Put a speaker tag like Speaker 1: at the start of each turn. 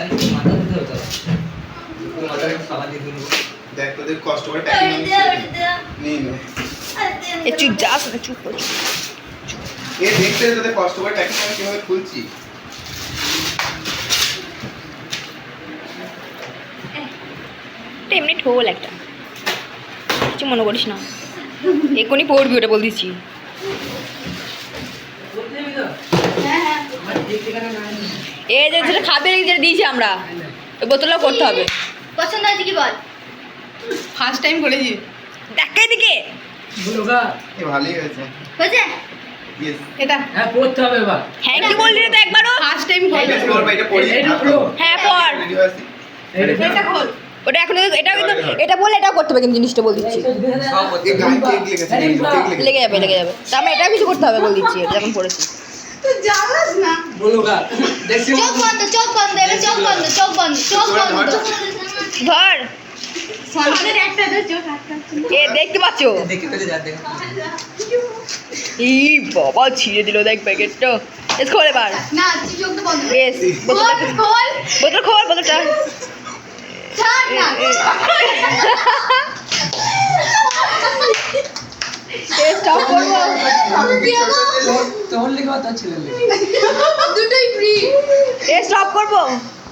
Speaker 1: আমি মাথা হতো
Speaker 2: দেখ তোদের কষ্ট করে প্যাকিং
Speaker 3: চুপ যাস না। চুপ কর
Speaker 2: এ দেখতে তোদের কষ্ট করে প্যাকিং আমি কীভাবে খুলছি।
Speaker 3: এটা এমনি ঠোল একটা। কিছু মনে করিস না। এক্ষুনি পড়বি ওটা বল দিচ্ছি।
Speaker 1: বলতে যাবি
Speaker 3: এ যে যেটা খাবে যেটা দিয়েছি আমরা। ওই বোতলটা করতে হবে।
Speaker 4: পছন্দ হয়েছে কি বল?
Speaker 3: ফার্স্ট টাইম করেছি। দেখাই দিকে
Speaker 2: ভালোই হয়েছে।
Speaker 4: হয়েছে?
Speaker 3: এটা?
Speaker 1: হ্যাঁ পড়তে হবে এবার।
Speaker 3: হ্যাঁ কি বললি তো একবারও? ফার্স্ট টাইম
Speaker 2: পড়ি।
Speaker 1: এটা।
Speaker 3: হ্যাঁ
Speaker 2: হয়ে
Speaker 3: এটা খোল। ওটা এখন এটা কিন্তু এটা বললে এটাও করতে হবে কিন্তু জিনিসটা বল দিচ্ছি। লেগে যাবে লেগে যাবে। এটাও কিছু করতে হবে বল দিচ্ছি যখন পড়েছি।
Speaker 1: বলো গা দেখছি
Speaker 4: চোখ বন্ধ চোখ বন্ধ এবার চোখ বন্ধ চোখ বন্ধ চোখ বন্ধ।
Speaker 2: ধর।
Speaker 3: ধর।
Speaker 4: আমাদের একটা তো চোখ আটকা
Speaker 3: এ দেখতে পাচ্ছ?
Speaker 1: দেখে ফেলে যা দেখো
Speaker 3: ই বাবা ছিঁড়ে দিল দেখ প্যাকেটটা। এস খোল এবার।
Speaker 4: না তুই চোখ তো বন্ধ
Speaker 3: এস বোতল খোল বোতলটা
Speaker 4: ছাড় না
Speaker 3: এ স্টপ করব
Speaker 1: তোর লিখে তোর ছেলের
Speaker 4: দুটোই ফ্রি
Speaker 3: এ স্টপ করব?